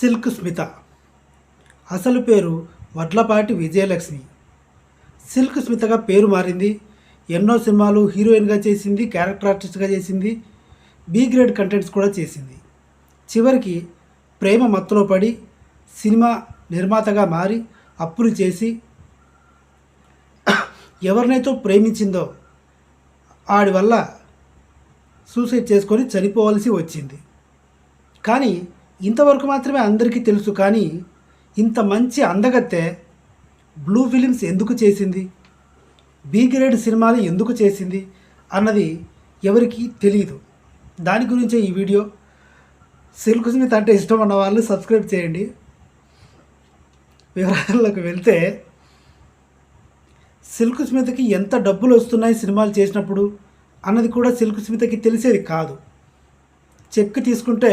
Silk Smitha. అసలు పేరు Vadlapati Vijayalakshmi. Silk స్మితగా పేరు మారింది. ఎన్నో సినిమాలు హీరోయిన్గా చేసింది క్యారెక్టర్ ఆర్టిస్ట్గా చేసింది బి గ్రేడ్ కంటెంట్స్ కూడా చేసింది. చివరికి ప్రేమ మత్తులో పడి సినిమా నిర్మాతగా మారి అప్పులు చేసి ఎవరినైతే ప్రేమించిందో ఆడి వల్ల సూసైడ్ చేసుకొని చనిపోవలసి వచ్చింది. కానీ ఇంతవరకు మాత్రమే అందరికీ తెలుసు కానీ ఇంత మంచి అందగత్తె బ్లూ ఫిలిమ్స్ ఎందుకు చేసింది? బి గ్రేడ్ సినిమాలు ఎందుకు చేసింది? అన్నది ఎవరికి తెలియదు దాని గురించే ఈ వీడియో. సిల్క్ స్మిత్ అంటే ఇష్టం ఉన్న వాళ్ళు సబ్స్క్రైబ్ చేయండి. వివరాల్లోకి వెళ్తే సిల్క్ స్మితకి ఎంత డబ్బులు వస్తున్నాయి సినిమాలు చేసినప్పుడు అన్నది కూడా సిల్క్ స్మితకి తెలిసేది కాదు. చెక్ తీసుకుంటే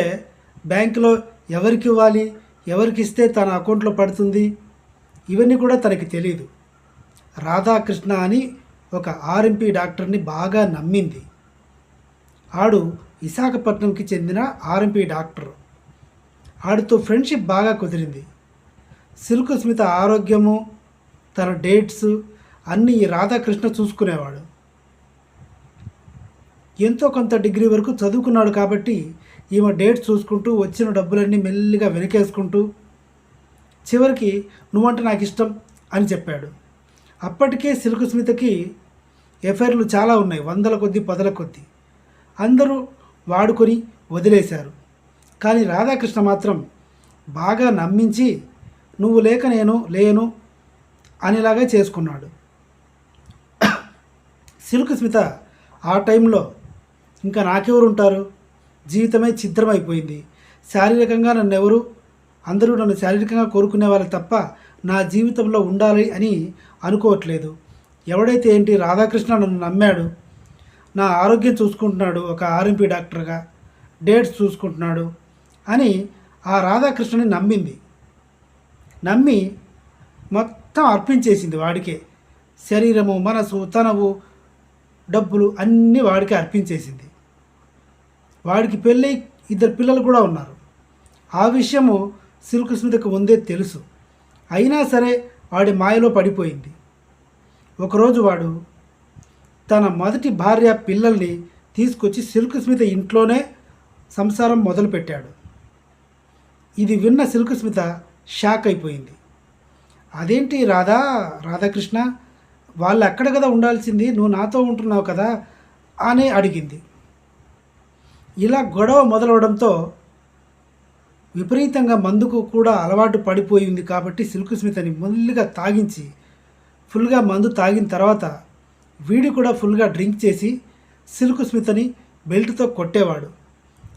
బ్యాంకులో ఎవరికి ఇవ్వాలి ఎవరికి ఇస్తే తన అకౌంట్లో పడుతుంది ఇవన్నీ కూడా తనకి తెలియదు రాధాకృష్ణ అని ఒక ఆర్ఎంపీ డాక్టర్ని బాగా నమ్మింది. ఆడు విశాఖపట్నంకి చెందిన ఆర్ఎంపీ డాక్టర్. ఆడితో ఫ్రెండ్షిప్ బాగా కుదిరింది. సిల్క్ స్మిత ఆరోగ్యము తన డేట్స్ అన్నీ రాధాకృష్ణ చూసుకునేవాడు. ఎంతో కొంత డిగ్రీ వరకు చదువుకున్నాడు కాబట్టి ఈమె డేట్ చూసుకుంటూ వచ్చిన డబ్బులన్నీ మెల్లిగా వెనకేసుకుంటూ చివరికి నువ్వంటే నాకు ఇష్టం అని చెప్పాడు. అప్పటికే సిల్క్ స్మితకి ఎఫైర్లు చాలా ఉన్నాయి వందల కొద్దీ పదల కొద్దీ. అందరూ వాడుకొని వదిలేశారు. కానీ రాధాకృష్ణ మాత్రం బాగా నమ్మించి నువ్వు లేక నేను లేను అనేలాగా చేసుకున్నాడు. సిల్క్ స్మిత ఆ టైంలో ఇంకా నాకెవరు ఉంటారు జీవితమే ఛిద్రమైపోయింది. శారీరకంగా నన్ను ఎవరు అందరూ నన్ను శారీరకంగా కోరుకునే వాళ్ళు తప్ప నా జీవితంలో ఉండాలి అని అనుకోవట్లేదు. ఎవడైతే ఏంటి రాధాకృష్ణ నన్ను నమ్మాడు? నా ఆరోగ్యం చూసుకుంటున్నాడు ఒక ఆర్ఎంపీ డాక్టర్గా. డేట్స్ చూసుకుంటున్నాడు అని ఆ రాధాకృష్ణని నమ్మింది. నమ్మి మొత్తం అర్పించేసింది వాడికే. శరీరము మనసు తనవు డబ్బులు అన్నీ వాడికి అర్పించేసింది. వాడికి పెళ్ళి ఇద్దరు పిల్లలు కూడా ఉన్నారు. ఆ విషయము సిల్క్ స్మితకు ముందే తెలుసు. అయినా సరే వాడి మాయలో పడిపోయింది. ఒకరోజు వాడు తన మొదటి భార్య పిల్లల్ని తీసుకొచ్చి సిల్క్ స్మిత ఇంట్లోనే సంసారం మొదలుపెట్టాడు. ఇది విన్న సిల్క్ స్మిత షాక్ అయిపోయింది. అదేంటి రాధా రాధాకృష్ణ? వాళ్ళు అక్కడ కదా ఉండాల్సింది నువ్వు నాతో ఉంటున్నావు కదా? అని అడిగింది. ఇలా గొడవ మొదలవడంతో విపరీతంగా మందుకు కూడా అలవాటు పడిపోయింది కాబట్టి సిల్క్ స్మితని మెల్లిగా తాగించి ఫుల్గా మందు తాగిన తర్వాత వీడి కూడా ఫుల్గా డ్రింక్ చేసి సిల్క్ స్మితని బెల్ట్తో కొట్టేవాడు.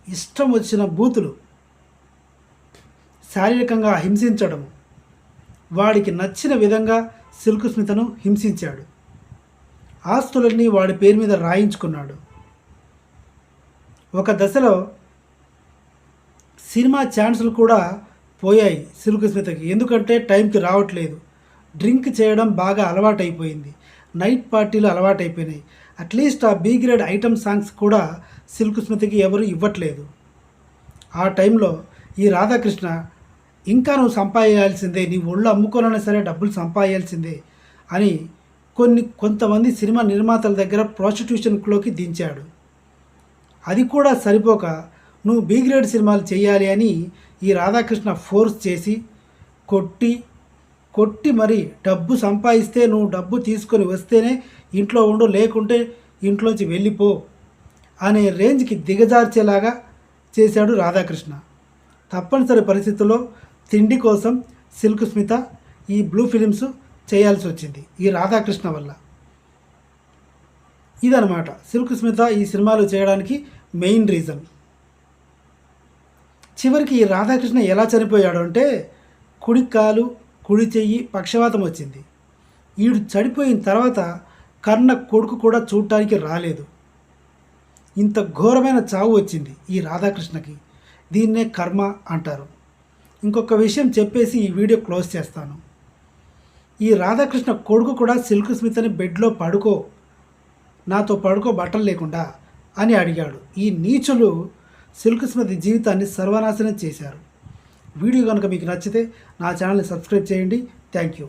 ఇష్టం వచ్చిన బూతులు శారీరకంగా హింసించడం వాడికి నచ్చిన విధంగా సిల్క్ స్మితను హింసించాడు. ఆస్తులన్నీ వాడి పేరు మీద రాయించుకున్నాడు. ఒక దశలో సినిమా ఛాన్సులు కూడా పోయాయి సిల్క్ స్మితకి. ఎందుకంటే టైంకి రావట్లేదు. డ్రింక్ చేయడం బాగా అలవాటైపోయింది. నైట్ పార్టీలు అలవాటైపోయినాయి. అట్లీస్ట్ ఆ బీ గ్రేడ్ ఐటమ్ సాంగ్స్ కూడా సిల్క్ స్మితకి ఎవరు ఇవ్వట్లేదు. ఆ టైంలో ఈ రాధాకృష్ణ ఇంకా నువ్వు సంపాదించాల్సిందే నీ ఒళ్ళు అమ్ముకోనైనా సరే డబ్బులు సంపాదించాల్సిందే అని కొన్ని కొంతమంది సినిమా నిర్మాతల దగ్గర ప్రాస్టిట్యూషన్లోకి దించాడు. అది కూడా సరిపోక నువ్వు బీ గ్రేడ్ సినిమాలు చేయాలి అని ఈ రాధాకృష్ణ ఫోర్స్ చేసి కొట్టి కొట్టి మరి డబ్బు సంపాదిస్తే నువ్వు డబ్బు తీసుకొని వస్తేనే ఇంట్లో ఉండు లేకుంటే ఇంట్లోంచి వెళ్ళిపో అనే రేంజ్కి దిగజార్చేలాగా చేశాడు రాధాకృష్ణ. తప్పనిసరి పరిస్థితుల్లో తిండి కోసం సిల్క్ స్మిత ఈ బ్లూ ఫిలిమ్స్ చేయాల్సి వచ్చింది ఈ రాధాకృష్ణ వల్ల. ఇదనమాట సిల్క్ స్మిత ఈ సినిమాలు చేయడానికి మెయిన్ రీజన్. చివరికి ఈ రాధాకృష్ణ ఎలా చనిపోయాడు అంటే కుడి కాలు కుడి చెయ్యి పక్షవాతం వచ్చింది. ఈడు చనిపోయిన తర్వాత కన్న కొడుకు కూడా చూడటానికి రాలేదు. ఇంత ఘోరమైన చావు వచ్చింది ఈ రాధాకృష్ణకి. దీన్నే కర్మ అంటారు. ఇంకొక విషయం చెప్పేసి ఈ వీడియో క్లోజ్ చేస్తాను. ఈ రాధాకృష్ణ కొడుకు కూడా సిల్క్ స్మిత్ అని బెడ్లో పడుకో నాతో పడుకో బట్టలు లేకుండా అని అడిగాడు. ఈ నీచులు సిల్క్ జీవితాన్ని సర్వనాశనం చేశారు. వీడియో కనుక మీకు నచ్చితే నా ఛానల్ని సబ్స్క్రైబ్ చేయండి. Thank you.